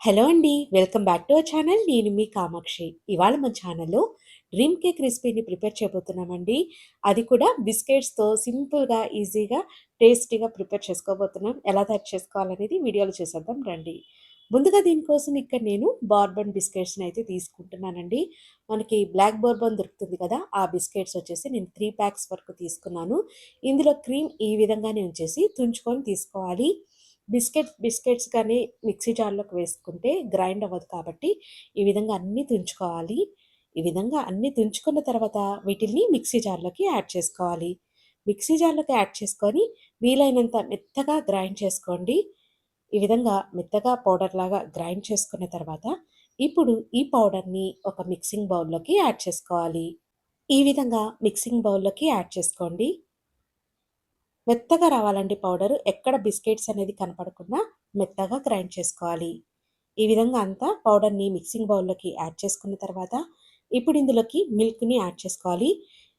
Hello అండి welcome back to our channel. నేను మీ కామాక్షి. ఇవాళ మన ఛానల్లో డ్రీమ్ కేక్ రెసిపీని ప్రిపేర్ చేయబోతున్నామండి. అది కూడా బిస్కెట్స్తో సింపుల్గా ఈజీగా టేస్టీగా ప్రిపేర్ చేసుకోబోతున్నాం. ఎలా తయారు చేసుకోవాలనేది వీడియోలో చూసేద్దాం రండి. ముందుగా దీనికోసం ఇక్కడ నేను బార్బన్ బిస్కెట్స్ని అయితే తీసుకుంటున్నానండి. మనకి బ్లాక్ బోర్బన్ దొరుకుతుంది కదా ఆ బిస్కెట్స్ వచ్చేసి నేను త్రీ ప్యాక్స్ వరకు తీసుకున్నాను. ఇందులో క్రీమ్ ఈ విధంగానే ఉంచేసి తుంచుకొని తీసుకోవాలి. బిస్కెట్ బిస్కెట్స్ కానీ మిక్సీ జార్లోకి వేసుకుంటే గ్రైండ్ అవ్వదు కాబట్టి ఈ విధంగా అన్నీ తుంచుకోవాలి. ఈ విధంగా అన్నీ తుంచుకున్న తర్వాత వీటిని మిక్సీ జార్లోకి యాడ్ చేసుకోవాలి. మిక్సీ జార్లోకి యాడ్ చేసుకొని వీలైనంత మెత్తగా గ్రైండ్ చేసుకోండి. ఈ విధంగా మెత్తగా పౌడర్ లాగా గ్రైండ్ చేసుకున్న తర్వాత ఇప్పుడు ఈ పౌడర్ని ఒక మిక్సింగ్ బౌల్లోకి యాడ్ చేసుకోవాలి. ఈ విధంగా మిక్సింగ్ బౌల్లోకి యాడ్ చేసుకోండి. మెత్తగా రావాలండి పౌడరు ఎక్కడ బిస్కెట్స్ అనేది కనపడకుండా మెత్తగా గ్రైండ్ చేసుకోవాలి. ఈ విధంగా అంతా పౌడర్ని మిక్సింగ్ బౌల్లోకి యాడ్ చేసుకున్న తర్వాత ఇప్పుడు ఇందులోకి మిల్క్ని యాడ్ చేసుకోవాలి.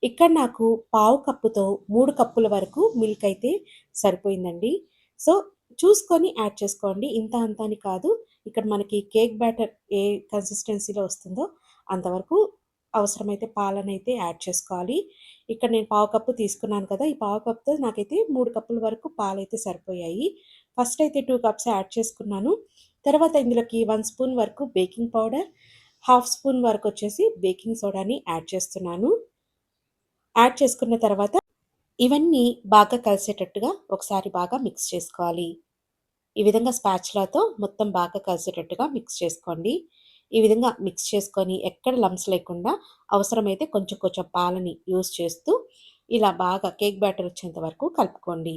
ఇక్కడ నాకు పావు కప్పుతో మూడు కప్పుల వరకు మిల్క్ అయితే సరిపోయిందండి. సో చూసుకొని యాడ్ చేసుకోండి. ఇంత అంత అని కాదు. ఇక్కడ మనకి కేక్ బ్యాటర్ ఏ కన్సిస్టెన్సీలో వస్తుందో అంతవరకు అవసరమైతే పాలనైతే యాడ్ చేసుకోవాలి. ఇక్కడ నేను పావు కప్పు తీసుకున్నాను కదా ఈ పావు కప్తో నాకైతే మూడు కప్పుల వరకు పాలైతే సరిపోయాయి. ఫస్ట్ అయితే టూ కప్స్ యాడ్ చేసుకున్నాను. తర్వాత ఇందులోకి వన్ స్పూన్ వరకు బేకింగ్ పౌడర్ హాఫ్ స్పూన్ వరకు వచ్చేసి బేకింగ్ సోడాని యాడ్ చేస్తున్నాను. యాడ్ చేసుకున్న తర్వాత ఇవన్నీ బాగా కలిసేటట్టుగా ఒకసారి బాగా మిక్స్ చేసుకోవాలి. ఈ విధంగా స్పాచ్లాతో మొత్తం బాగా కలిసేటట్టుగా మిక్స్ చేసుకోండి. ఈ విధంగా మిక్స్ చేసుకొని ఎక్కడ లంప్స్ లేకుండా అవసరమైతే కొంచెం కొంచెం పాలని యూస్ చేస్తూ ఇలా బాగా కేక్ బ్యాటర్ వచ్చేంత వరకు కలుపుకోండి.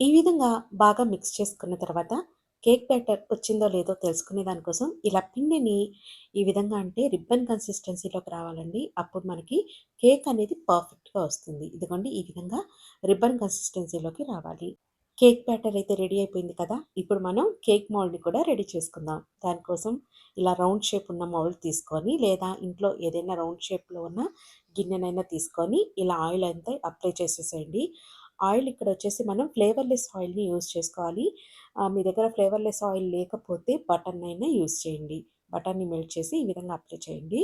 ఈ విధంగా బాగా మిక్స్ చేసుకున్న తర్వాత కేక్ బ్యాటర్ వచ్చిందో లేదో తెలుసుకునే దానికోసం ఇలా పిండిని ఈ విధంగా అంటే రిబ్బన్ కన్సిస్టెన్సీలోకి రావాలండి. అప్పుడు మనకి కేక్ అనేది పర్ఫెక్ట్గా వస్తుంది. ఇదిగోండి ఈ విధంగా రిబ్బన్ కన్సిస్టెన్సీలోకి రావాలి. కేక్ బ్యాటర్ అయితే రెడీ అయిపోయింది కదా ఇప్పుడు మనం కేక్ మౌల్డ్ని కూడా రెడీ చేసుకుందాం. దానికోసం ఇలా రౌండ్ షేప్ ఉన్న మౌల్డ్ తీసుకొని లేదా ఇంట్లో ఏదైనా రౌండ్ షేప్లో ఉన్న గిన్నెనైనా తీసుకొని ఇలా ఆయిల్ అంతా అప్లై చేసేసేయండి. ఆయిల్ ఇక్కడ వచ్చేసి మనం ఫ్లేవర్లెస్ ఆయిల్ని యూస్ చేసుకోవాలి. మీ దగ్గర ఫ్లేవర్లెస్ ఆయిల్ లేకపోతే బటన్ అయినా యూస్ చేయండి. బటర్ని మెల్ట్ చేసి ఈ విధంగా అప్లై చేయండి.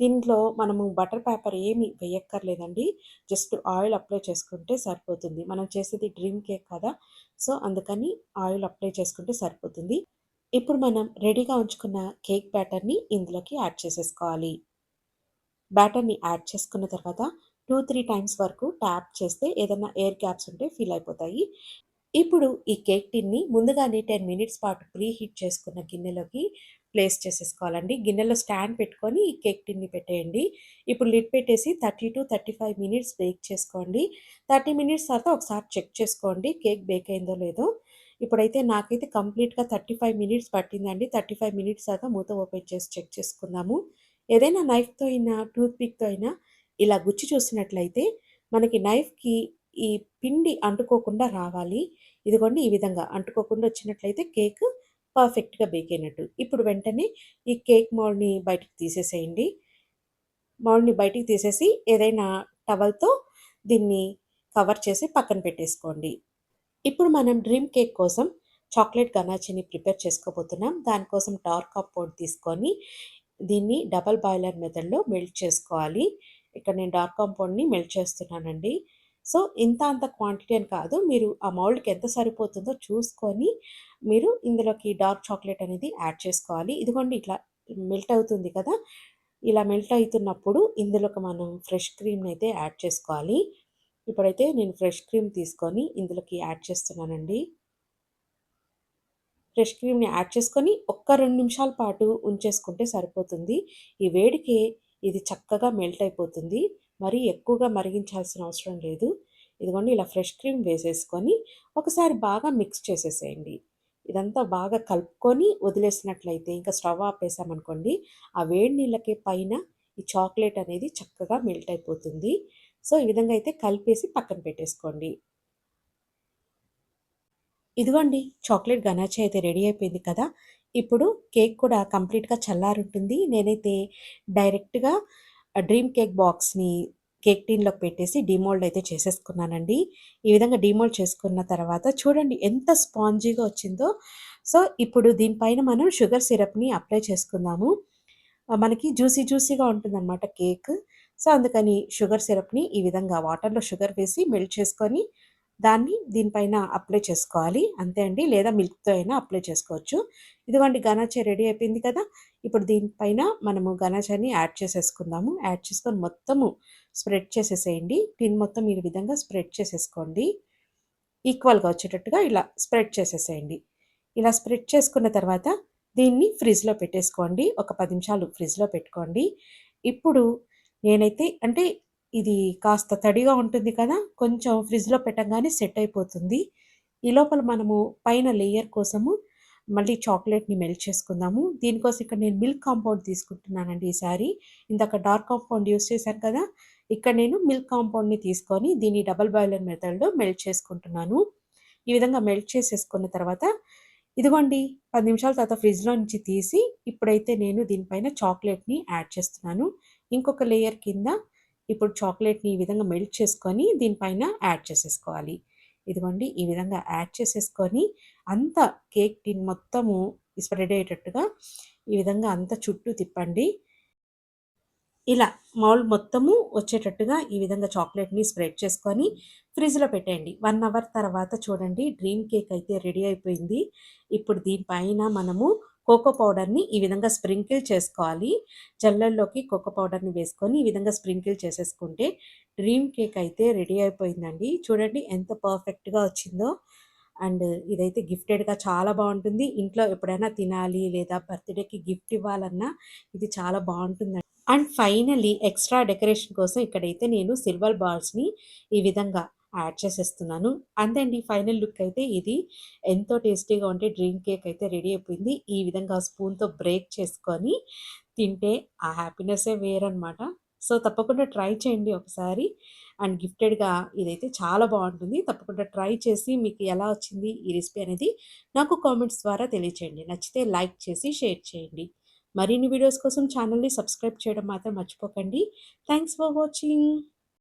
దీంట్లో మనము బటర్ పేపర్ ఏమి వేయక్కర్లేదండి. జస్ట్ ఆయిల్ అప్లై చేసుకుంటే సరిపోతుంది. మనం చేసేది డ్రీమ్ కేక్ కదా సో అందుకని ఆయిల్ అప్లై చేసుకుంటే సరిపోతుంది. ఇప్పుడు మనం రెడీగా ఉంచుకున్న కేక్ బ్యాటర్ని ఇందులోకి యాడ్ చేసేసుకోవాలి. బ్యాటర్ని యాడ్ చేసుకున్న తర్వాత టూ త్రీ టైమ్స్ వరకు ట్యాప్ చేస్తే ఏదైనా ఎయిర్ క్యాప్స్ ఉంటే ఫిల్ అయిపోతాయి. ఇప్పుడు ఈ కేక్ టిన్ని ముందుగానే టెన్ మినిట్స్ పాటు ప్రీ హీట్ చేసుకున్న గిన్నెలోకి ప్లేస్ చేసేసుకోవాలండి. గిన్నెలో స్టాండ్ పెట్టుకొని ఈ కేక్ టిన్ని పెట్టేయండి. ఇప్పుడు లిడ్ పెట్టేసి thirty to thirty five minutes bake చేసుకోండి. థర్టీ మినిట్స్ తర్వాత ఒకసారి చెక్ చేసుకోండి కేక్ బేక్ అయిందో లేదో. ఇప్పుడైతే నాకైతే కంప్లీట్గా థర్టీ ఫైవ్ మినిట్స్ పట్టిందండి. థర్టీ ఫైవ్ మినిట్స్ దాకా మూత ఓపెన్ చేసి చెక్ చేసుకుందాము. ఏదైనా నైఫ్తో అయినా టూత్ పిక్తో అయినా ఇలా గుచ్చి చూసినట్లయితే మనకి నైఫ్కి ఈ పిండి అంటుకోకుండా రావాలి. ఇదిగోండి ఈ విధంగా అంటుకోకుండా వచ్చినట్లయితే కేక్ పర్ఫెక్ట్గా బేక్ అయినట్టు. ఇప్పుడు వెంటనే ఈ కేక్ మౌల్డ్ని బయటకు తీసేసేయండి. మౌల్డ్ని బయటికి తీసేసి ఏదైనా టవల్తో దీన్ని కవర్ చేసి పక్కన పెట్టేసుకోండి. ఇప్పుడు మనం డ్రీమ్ కేక్ కోసం చాక్లెట్ గనాచిని ప్రిపేర్ చేసుకోబోతున్నాం. దానికోసం డార్క్ కాంపౌండ్ తీసుకొని దీన్ని డబల్ బాయిలర్ మెథడ్లో మెల్ట్ చేసుకోవాలి. ఇక్కడ నేను డార్క్ కాంపౌండ్ని మెల్ట్ చేస్తున్నానండి. సో ఇంత అంత క్వాంటిటీ అని కాదు. మీరు ఆ మౌల్డ్కి ఎంత సరిపోతుందో చూసుకొని మీరు ఇందులోకి డార్క్ చాక్లెట్ అనేది యాడ్ చేసుకోవాలి. ఇదిగోండి ఇట్లా మెల్ట్ అవుతుంది కదా! ఇలా మెల్ట్ అవుతున్నప్పుడు ఇందులోకి మనం ఫ్రెష్ క్రీమ్ని అయితే యాడ్ చేసుకోవాలి. ఇప్పుడైతే నేను ఫ్రెష్ క్రీమ్ తీసుకొని ఇందులోకి యాడ్ చేస్తున్నానండి. ఫ్రెష్ క్రీమ్ని యాడ్ చేసుకొని ఒక్క రెండు నిమిషాల పాటు ఉంచేసుకుంటే సరిపోతుంది. ఈ వేడికి ఇది చక్కగా మెల్ట్ అయిపోతుంది. మరీ ఎక్కువగా మరిగించాల్సిన అవసరం లేదు. ఇదిగోండి ఇలా ఫ్రెష్ క్రీమ్ వేసేసుకొని ఒకసారి బాగా మిక్స్ చేసేసేయండి. ఇదంతా బాగా కలుపుకొని వదిలేసినట్లయితే ఇంకా స్టవ్ ఆపేసామనుకోండి ఆ వేడి నీళ్ళకి పైన ఈ చాక్లెట్ అనేది చక్కగా మెల్ట్ అయిపోతుంది. సో ఈ విధంగా అయితే కలిపేసి పక్కన పెట్టేసుకోండి. ఇదిగోండి చాక్లెట్ గనాచి అయితే రెడీ అయిపోయింది కదా. ఇప్పుడు కేక్ కూడా కంప్లీట్గా చల్లారుంటుంది. నేనైతే డైరెక్ట్గా డ్రీమ్ కేక్ బాక్స్ని కేక్ టీన్లోకి పెట్టేసి డిమోల్డ్ అయితే చేసేసుకున్నానండి ఈ విధంగా డిమోల్డ్ చేసుకున్న తర్వాత చూడండి ఎంత స్పాంజీగా వచ్చిందో సో, ఇప్పుడు దీనిపైన మనం షుగర్ సిరప్‌ని అప్లై చేసుకుందాము. మనకి జ్యూసీ జ్యూసీగా ఉంటుందన్నమాట కేక్. సో, అందుకని షుగర్ సిరప్‌ని ఈ విధంగా వాటర్‌లో షుగర్ వేసి మెల్ట్ చేసుకొని, దాన్ని దీనిపైన అప్లై చేసుకోవాలి. అంతే అండి. లేదా మిల్క్‌తో అయినా అప్లై చేసుకోవచ్చు. ఇదిగోండి గనాచే రెడీ అయిపోయింది కదా! ఇప్పుడు దీనిపైన మనము ఘనజాన్ని యాడ్ చేసేసుకుందాము. యాడ్ చేసుకొని మొత్తము స్ప్రెడ్ చేసేసేయండి. పిన్ మొత్తం ఈ విధంగా స్ప్రెడ్ చేసేసుకోండి. ఈక్వల్‌గా వచ్చేటట్టుగా ఇలా స్ప్రెడ్ చేసేసేయండి. ఇలా స్ప్రెడ్ చేసుకున్న తర్వాత దీన్ని ఫ్రిడ్జ్‌లో పెట్టేసుకోండి. ఒక పది నిమిషాలు ఫ్రిడ్జ్‌లో పెట్టుకోండి. ఇప్పుడు నేనైతే అంటే ఇది కాస్త తడిగా ఉంటుంది కదా! కొంచెం ఫ్రిడ్జ్‌లో పెట్టంగానే సెట్ అయిపోతుంది. ఈ లోపల మనము పైన లేయర్ కోసము మళ్ళీ చాక్లెట్ని మెల్ట్ చేసుకుందాము. దీనికోసం ఇక్కడ నేను మిల్క్ కాంపౌండ్ తీసుకుంటున్నానండి ఈసారి. ఇందాక డార్క్ కాంపౌండ్ యూజ్ చేశాను కదా! ఇక్కడ నేను మిల్క్ కాంపౌండ్‌ని తీసుకొని దీన్ని డబల్ బాయిలర్ మెథడ్‌లో మెల్ట్ చేసుకుంటున్నాను. ఈ విధంగా మెల్ట్ చేసేసుకున్న తర్వాత ఇదిగోండి పది నిమిషాల తర్వాత ఫ్రిడ్జ్‌లో నుంచి తీసి ఇప్పుడైతే నేను దీనిపైన చాక్లెట్ని యాడ్ చేస్తున్నాను. ఇంకొక లేయర్ కింద ఇప్పుడు చాక్లెట్ని ఈ విధంగా మెల్ట్ చేసుకొని దీనిపైన యాడ్ చేసేసుకోవాలి. ఇదిగోండి ఈ విధంగా యాడ్ చేసేసుకొని అంతా కేక్ టిన్ మొత్తము స్ప్రెడ్ అయ్యేటట్టుగా ఈ విధంగా అంతా చుట్టూ తిప్పండి. ఇలా మౌల్ మొత్తము వచ్చేటట్టుగా ఈ విధంగా చాక్లెట్ని స్ప్రెడ్ చేసుకొని ఫ్రిడ్జ్‌లో పెట్టేయండి. వన్ అవర్ తర్వాత చూడండి డ్రీమ్ కేక్ అయితే రెడీ అయిపోయింది. ఇప్పుడు దీనిపైన మనము కోకో పౌడర్‌ని ఈ విధంగా స్ప్రింకిల్ చేసుకోవాలి. జల్లల్లోకి కోకో పౌడర్‌ని వేసుకొని ఈ విధంగా స్ప్రింకిల్ చేసేసుకుంటే డ్రీమ్ కేక్ అయితే రెడీ అయిపోయిందండి. చూడండి ఎంత పర్ఫెక్ట్‌గా వచ్చిందో. అండ్ ఇదైతే గిఫ్టెడ్‌గా చాలా బాగుంటుంది ఇంట్లో ఎప్పుడైనా తినాలి లేదా బర్త్‌డేకి గిఫ్ట్ ఇవ్వాలన్నా ఇది చాలా బాగుంటుందండి అండ్ ఫైనలీ ఎక్స్‌ట్రా డెకరేషన్ కోసం ఇక్కడైతే నేను సిల్వర్ బాల్స్‌ని ఈ విధంగా యాడ్ చేసేస్తున్నాను. అంతే అండి ఫైనల్ లుక్ అయితే ఇది. ఎంతో టేస్టీగా ఉంటే డ్రీమ్ కేక్ అయితే రెడీ అయిపోయింది. ఈ విధంగా స్పూన్‌తో బ్రేక్ చేసుకొని తింటే ఆ హ్యాపీనెస్సే వేరనమాట. సో, తప్పకుండా ట్రై చేయండి ఒకసారి. అండ్ గిఫ్టెడ్‌గా ఇదైతే చాలా బాగుంటుంది తప్పకుండా ట్రై చేసి మీకు ఎలా వచ్చింది ఈ రెసిపీ అనేది నాకు కామెంట్స్ ద్వారా తెలియచేయండి. నచ్చితే లైక్ చేసి షేర్ చేయండి. మరిన్ని వీడియోస్ కోసం ఛానల్ని సబ్స్క్రైబ్ చేయడం మాత్రం మర్చిపోకండి. Thanks for watching.